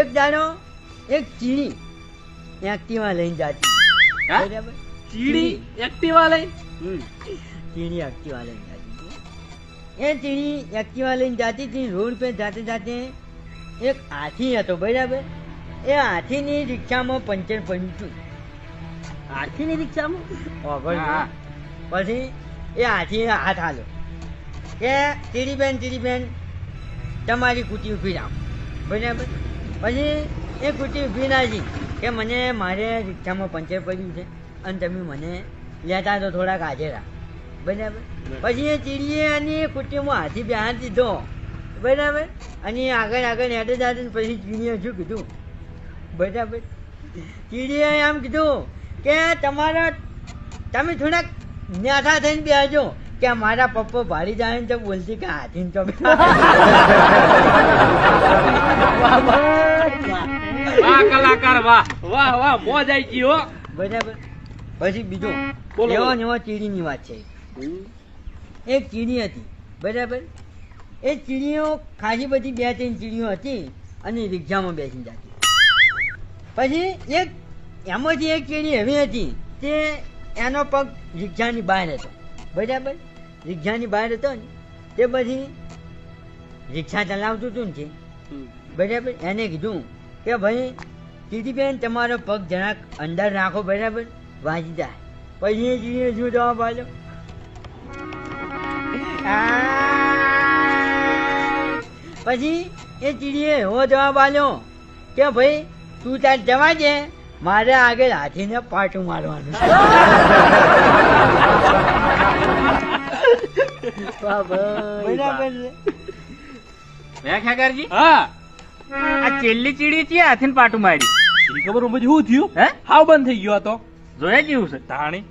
એક દાડો એક ચીણી એક્ટિવા લઈને જાતી? ચીડી એક્ટિવા લઈ. ચીણી. એક્ટિવા લઈને? જાતી. એ ચીણી એક્ટિવા લઈને જાતી હતી રોડ પર જાતે જાતે એક હાથી હતો બરાબર? એ હાથીની રિક્ષામાં પંચર પંચું હાથીની રિક્ષામાં? પછી એ હાથી હાથ હાલો કે ચીડી બેન ચીડી બેન તમારી કુટી ઊભી રાખો બરાબર? પછી એ કુટી ઊભી નાખી કે મને મારે રિક્ષામાં પંચર પડ્યું છે અને તમે મને લેતા તો થોડાક હાજરા. બરાબર? પછી એ ચીડીએ અને એ કુટીમાં હાથી બેહાર દીધો. બરાબર? અને આગળ આગળ હેડે જાતે પછી ચીડીએ શું કીધું? બરાબર? ચીડીએ એમ કીધું કે તમારા તમે થોડાક ન્યાથા થઈને બેસજો કે મારા પપ્પો ભાડી જાય ને તો બોલતી કે હાથી તો વાહ કલાકાર વાહ. વાહ વાહ મોજ આવી ગઈ હો. બરાબર. પછી બીજો. એવો. ને એવો ચીડીની વાત છે. એક ચીડી હતી બરાબર? એ ચીડીઓ ખાસી બધી બે ત્રણ ચીડીઓ હતી અને રિક્ષામાં બેસી જતી. પછી એક એમાંથી એક ચીડી એવી હતી તે એનો પગ રિક્ષાની બહાર હતો. બરાબર? રિક્ષાની બહાર હતો ને તે પછી રિક્ષા ચલાવતું હતું ને છે બરાબર? એને કીધું કે ભાઈ કીધીબેન તમારો પગ જરાક અંદર રાખો બરાબર? વાંચી જાય પછી એ ચીડીએ શું જવાબ આપ્યો? પછી એ ચીડીએ એવો જવાબ આપ્યો કે ભાઈ તું તાર જવા દે મારે આગળ હાથીને પાટું મારવાનું બરાબર છે. મેં હા. આ છેલ્લી ચીડી છે હાથીને પાટું મારી. ખબર શું થયું? હે? હાવ બંધ થઈ ગયો હતો જોયા કેવું છે? તાણી